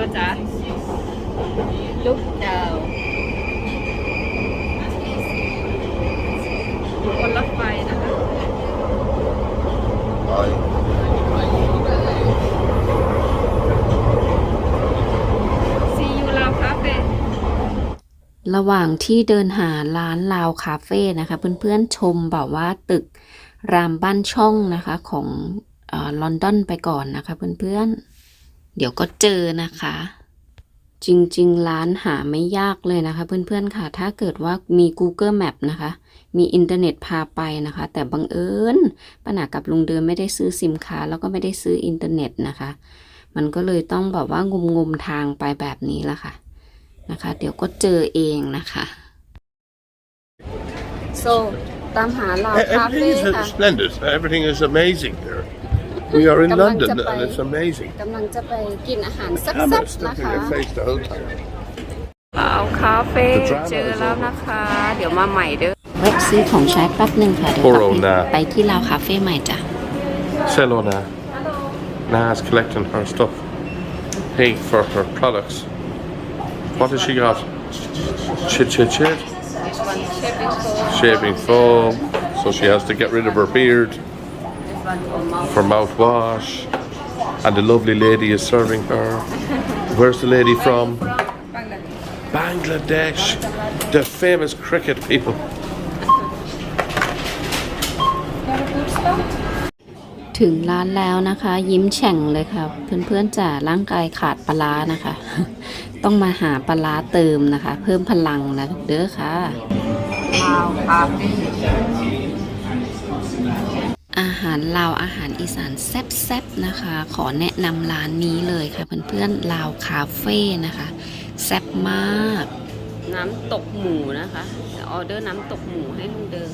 นะจ๊ะลูกดาวอยู่บนรถไฟนะคะ See you ลาวคาเฟ่ระหว่างที่เดินหาร้านลาวคาเฟ่นะคะเพื่อนๆชมแบบว่าตึกรามบ้านช่องนะคะของเออลอนดอนไปก่อนนะคะเพื่อนๆ เดี๋ยวก็เจอนะคะ จริงๆ ร้านหาไม่ยากเลยนะคะ เพื่อนๆค่ะ ถ้าเกิดว่ามี Google Map นะคะ มีอินเทอร์เน็ตพาไปนะคะ แต่บังเอิญป้าหนากับลุงเดินไม่ได้ซื้อซิมค้า แล้วก็ไม่ได้ซื้ออินเทอร์เน็ตนะคะ มันก็เลยต้องแบบว่างมๆทางไปแบบนี้ละค่ะนะคะ เดี๋ยวก็เจอเองนะคะ so ตามหาลาวคาเฟ่ Everything ค่ะ is splendid. Everything is amazing here. We are in Come on, London Japan. and it's amazing. กำลังจะไปกินอาหารแซ่ Camera บๆ stuck นะ in คะ your face the whole time. ลาวคาเฟ่ The drama เจอแล้วนะคะ เดี๋ยวมาใหม่เด้อ แวะซื้อของใช้แป๊บหนึ่งค่ะ เดี๋ยว โค กลั โร บ นา ไปที่ลาวคาเฟ่ใหม่จ้ะ Selona. Na's collecting her stuff, paying for her products. What has she got? Chit chit chit. Shaving foam. So she has to get rid of her beard For mouthwash. And the lovely lady is serving her. Where's the lady from? Bangladesh. The famous cricket people. ถึงร้านแล้วนะคะ ยิ้มแฉ่งเลยค่ะ เพื่อนๆจ๋าร่างกายขาดปลานะคะ ต้องมาหาปลาร้าเติมนะคะ เพิ่มพลังนะเด้อค่ะ หารลาวอาหารอีสานแซ่บๆนะคะ ขอแนะนำร้านนี้เลยค่ะเพื่อนๆลาวคาเฟ่นะคะแซ่บมาก น้ำตกหมูนะคะเดี๋ยวออเดอร์น้ำตกหมูให้ลุงเดิน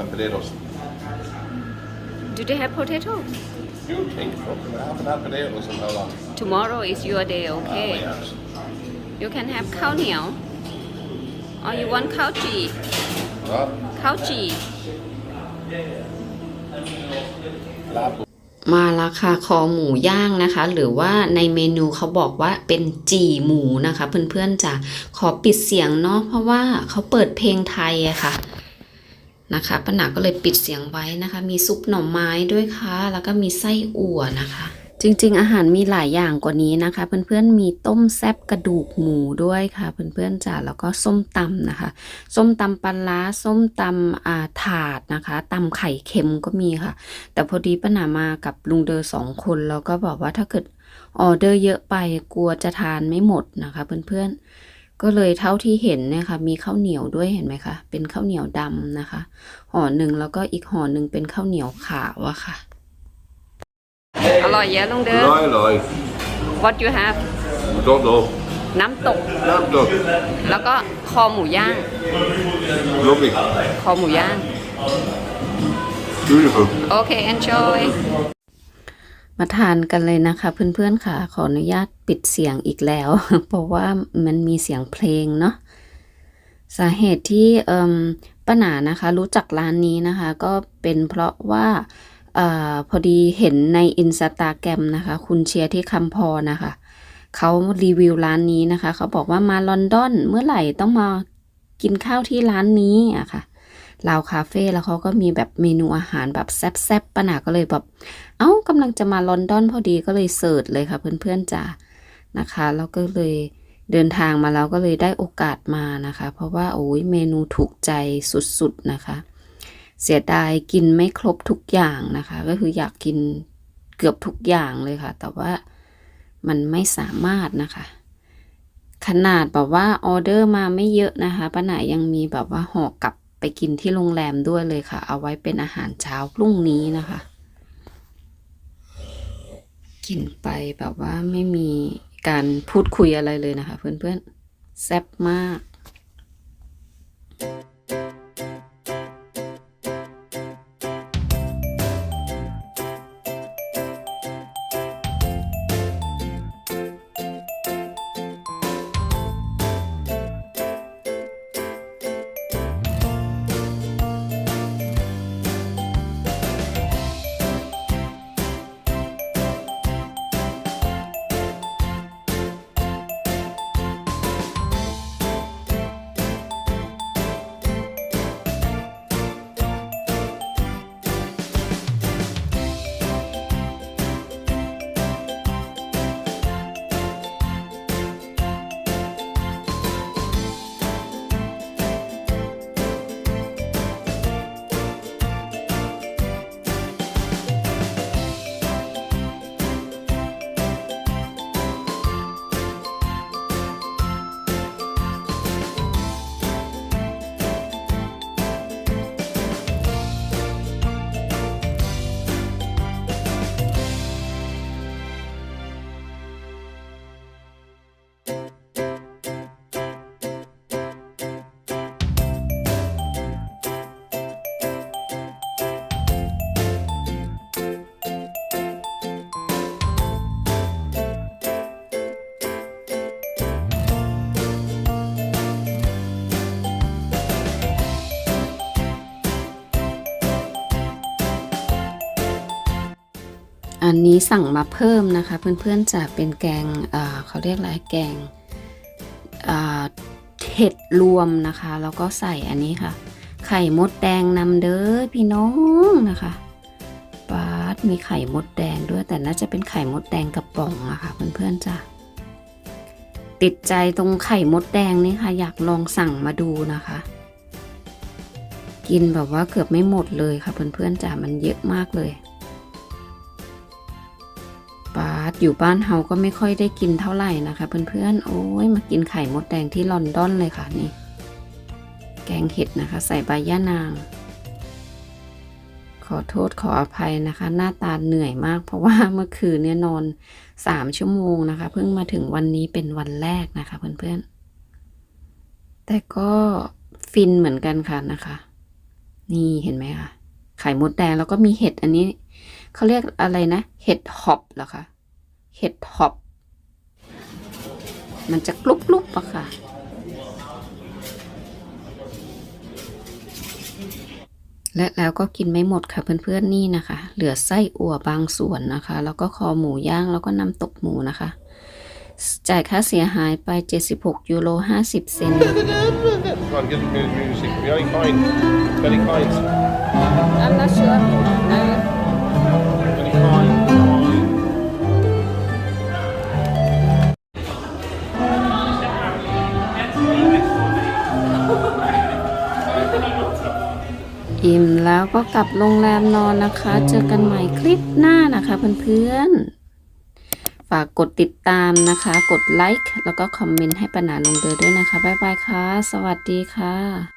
And potatoes. Do they have potato You think fucking I haven't had potatoes in how long? Tomorrow is your day okay Oh, yes. You can have ข้าวเหนียว or you want ข้าวจี่ What? ข้าวจี Lab. มาแล้วค่ะคอหมูย่างนะคะ หรือว่าในเมนูเขาบอกว่าเป็นจี่หมูนะคะ เพื่อนๆจะขอปิดเสียงเนาะเพราะว่าเขาเปิดเพลงไทยอะค่ะนะคะป้าหนาก็เลยปิดเสียงไว้นะคะ มีซุปหน่อไม้ด้วยค่ะ แล้วก็มีไส้อั่วนะคะ จริงๆ อาหารมีหลายอย่างกว่านี้นะคะ เพื่อนๆมีต้มแซบกระดูกหมูด้วยค่ะ เพื่อนๆจ้ะแล้วก็ส้มตำนะคะ ส้มตำปลาร้าส้มตำอาถาดนะคะตำไข่เค็มก็มีค่ะ แต่พอดีป้าหนามากับลุงเดอสองคนแล้วก็บอกว่าถ้าเกิดออเดอร์เยอะไปกลัวจะทานไม่หมดนะคะ เพื่อนๆ ก็เลยเท่าที่เห็นนี่ยค่ะมีข้าวเหนียวด้วยเห็นไหมคะเป็นข้าวเหนียวดำนะคะห่อหนึ่งแล้วก็อีกห่อหนึ่งเป็นข้าวเหนียวขาวอะค่ะ อร่อยเยอะลุงเดิน Lie, lie. What you have Don't know. น้ำตก Lab duck. แล้วก็คอหมูย่าง Lovely. คอหมูย่าง Beautiful. โอเค enjoy มาทานกันเลยนะคะเพื่อนๆค่ะ ขออนุญาตปิดเสียงอีกแล้ว เพราะว่ามันมีเสียงเพลงเนาะสาเหตุที่เอ่มป้าหนานะคะ รู้จักร้านนี้นะคะ ก็เป็นเพราะว่าเอพอดีเห็นในอินสตาแกรมนะคะ คุณเชียร์ที่คำพอนะคะ เขารีวิวร้านนี้นะคะ เขาบอกว่ามาลอนดอนเมื่อไหร่ต้องมากินข้าวที่ร้านนี้อะค่ะลาวคาเฟ่แล้วเขาก็มีแบบเมนูอาหารแบบแซ่บๆป้าหนาก็เลยแบบ เอ้ากำลังจะมาลอนดอนพอดีก็เลยเสิร์ชเลยค่ะเพื่อนๆจ้านะคะแล้วก็เลยเดินทางมาแล้วก็เลยได้โอกาสมานะคะ เพราะว่าโอ้ยเมนูถูกใจสุดๆนะคะ เสียดายกินไม่ครบทุกอย่างนะคะ ก็คืออยากกินเกือบทุกอย่างเลยค่ะ แต่ว่ามันไม่สามารถนะคะ ขนาดแบบว่าออเดอร์มาไม่เยอะนะคะป้าหนายังมีแบบว่าห่อกลับไปกินที่โรงแรมด้วยเลยค่ะ เอาไว้เป็นอาหารเช้าพรุ่งนี้นะคะ กินไปแบบว่าไม่มีการพูดคุยอะไรเลยนะคะ เพื่อนๆแซ่บมาก อันนี้สั่งมาเพิ่มนะคะ เพื่อนๆจะเป็นแกงเขาเรียกอะไรแกงเห็ดรวมนะคะ แล้วก็ใส่อันนี้ค่ะ ไข่มดแดงนำเด้อพี่น้องนะคะปาดมีไข่มดแดงด้วยแต่น่าจะเป็นไข่มดแดงกระป๋องอะค่ะเพื่อนๆจ้ะติดใจตรงไข่มดแดงนี่ค่ะ อยากลองสั่งมาดูนะคะ กินแบบว่าเกือบไม่หมดเลยค่ะเพื่อนๆจ้ะมันเยอะมากเลย ดอยู่บ้านเฮาก็ไม่ค่อยได้กินเท่าไหร่นะคะ เพื่อนๆ โอ้ยมากินไข่มดแดงที่ลอนดอนเลยค่ะนี่ แกงเห็ดนะคะ ใส่ใบย่านาง ขอโทษขออภัยนะคะ หน้าตาเหนื่อยมาก เพราะว่าเมื่อคืนเนี่ยนอนสามชั่วโมงนะคะ เพิ่งมาถึงวันนี้เป็นวันแรกนะคะ เพื่อนๆ แต่ก็ฟินเหมือนกันค่ะนะคะ นี่เห็นไหมคะไข่มดแดงแล้วก็มีเห็ดอันนี้เขาเรียกอะไรนะ เห็ดหอบเหรอคะ เห็ดหอบ มันจะกรุบกรุบอะค่ะ และแล้วก็กินไม่หมดค่ะเพื่อนๆนี่นะคะ เหลือไส้อั่วบางส่วนนะคะ แล้วก็คอหมูย่างแล้วก็น้ำตกหมูนะคะ จ่ายค่าเสียหายไป 76 ยูโร 50 เซนต์ Come on, get the mu- music. Very kind. Very kind. I'm not sure อิ่มแล้วก็กลับโรงแรมนอนนะคะ เจอกันใหม่คลิปหน้านะคะเพื่อนๆ ฝากกดติดตามนะคะ กดไลค์แล้วก็คอมเมนต์ให้ปัญหาลงเดอด้วยนะคะ บ๊ายบายค่ะ สวัสดีค่ะ